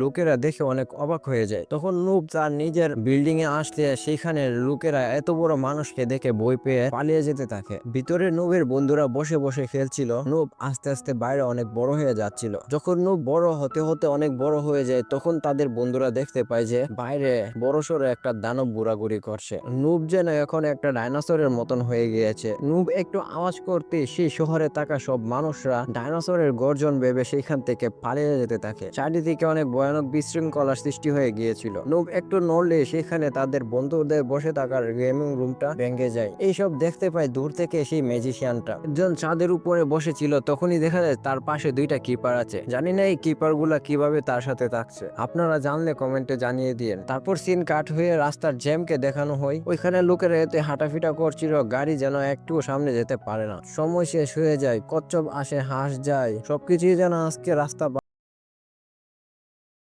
লোকেরা দেখে অনেক অবাক হয়ে যায়। তখন নুব তার নিজের বিল্ডিং এ আসতে সেখানে লোকেরা এত বড় মানুষকে দেখে বই পেয়ে পালিয়ে যেতে থাকে। ভিতরে নুবের বন্ধুরা বসে বসে খেলছিল। নুব আস্তে আস্তে বাইরে অনেক বড় হয়ে যাচ্ছিল। যখন নুব বড় হতে হতে অনেক বড় হয়ে যায়, তখন তাদের বন্ধুরা দেখতে পায় যে বাইরে বড় সড়ো একটা দানব ঘোরাঘুরি করছে। নুব যেন এখন একটা ডাইনোসরের মতন হয়ে গিয়েছে। নুব একটু আওয়াজ করতে সেই শহরে থাকা সব মানুষরা ডাইনোসরের গর্জন ভেবে সেখান থেকে পালিয়ে যেতে থাকে। চারিদিকে অনেক ভয়ানক বিশৃঙ্খলার সৃষ্টি হয়ে গিয়েছিল। নুব একটু নড়লে সেখানে তাদের বন্ধুদের বসে থাকার গেমিং রুমটা ভেঙে যায়। এইসব দেখতে পায় দূর থেকে সেই ম্যাজিশিয়ানটা একজন চাঁদের উপরে বসেছিল, তখনই দেখা যায় তার পাশে দুইটা কিপার আছে। জানি না এই কিপারগুলা কীভাবে তার সাথে থাকছে। আপনারা জানলে কমেন্টে জানিয়ে দিয়েন। তারপর সিন কাট হয়ে রাস্তার জ্যামকে দেখানো হয়। ওইখানে লোকেরা এতে হাঁটাফিটা করছিল, গাড়ি যেন একটু সামনে যেতে পারে না। সময় শেষ হয়ে যায়, কচ্ছপ আসে, হাঁস যায়। সবকিছুই যেন আজকে রাস্তা